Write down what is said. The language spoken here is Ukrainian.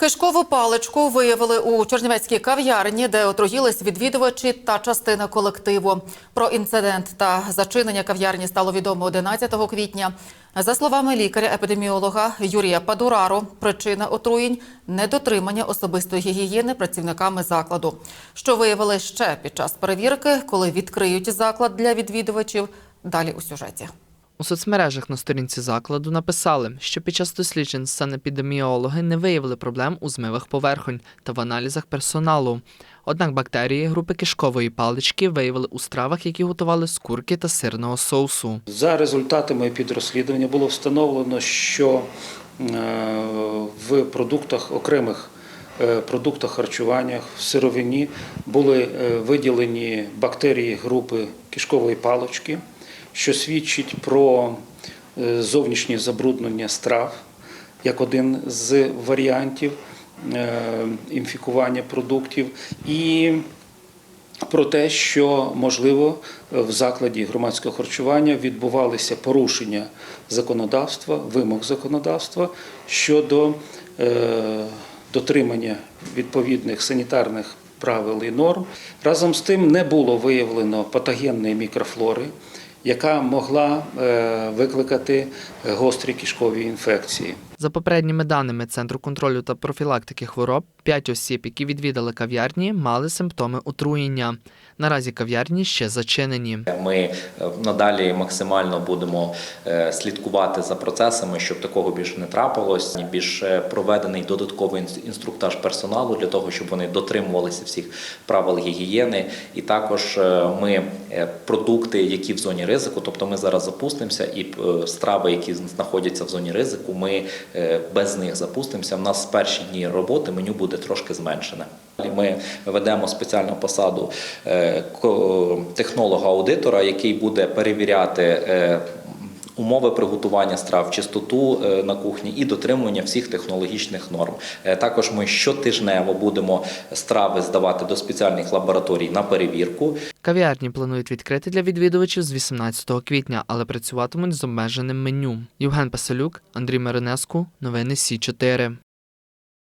Кишкову паличку виявили у Чернівецькій кав'ярні, де отруїлись відвідувачі та частина колективу. Про інцидент та зачинення кав'ярні стало відомо 11 квітня. За словами лікаря-епідеміолога Юрія Падураро, причина отруєнь – недотримання особистої гігієни працівниками закладу. Що виявили ще під час перевірки, коли відкриють заклад для відвідувачів – далі у сюжеті. У соцмережах на сторінці закладу написали, що під час досліджень санепідеміологи не виявили проблем у змивах поверхонь та в аналізах персоналу. Однак бактерії групи кишкової палички виявили у стравах, які готували з курки та сирного соусу. За результатами підрозслідування було встановлено, що е, в продуктах окремих е, продуктах харчування в сировині були е, виділені бактерії групи кишкової палочки, що свідчить про е, зовнішнє забруднення страв як один з варіантів е, інфікування продуктів. І про те, що можливо в закладі громадського харчування відбувалися порушення законодавства, вимог законодавства щодо е, дотримання відповідних санітарних правил і норм. Разом з тим не було виявлено патогенної мікрофлори, яка могла е, викликати гострі кишкові інфекції. За попередніми даними Центру контролю та профілактики хвороб, 5 осіб, які відвідали кав'ярні, мали симптоми отруєння. Наразі кав'ярні ще зачинені. Ми е, надалі максимально будемо е, слідкувати за процесами, щоб такого більше не трапилось. Більше проведений додатковий інструктаж персоналу для того, щоб вони дотримувалися всіх правил гігієни. І також е, ми продукти, які в зоні ризику, тобто ми зараз запустимося, і страви, які знаходяться в зоні ризику, ми без них запустимося. У нас з перші дні роботи меню буде трошки зменшене. Ми ведемо спеціальну посаду технолога-аудитора, який буде перевіряти е, умови приготування страв, чистоту е, на кухні і дотримування всіх технологічних норм. Е, Також ми щотижнево будемо страви здавати до спеціальних лабораторій на перевірку. Кав'ярні планують відкрити для відвідувачів з 18 квітня, але працюватимуть з обмеженим меню. Євген Пасалюк, Андрій Маринеску, новини Сі 4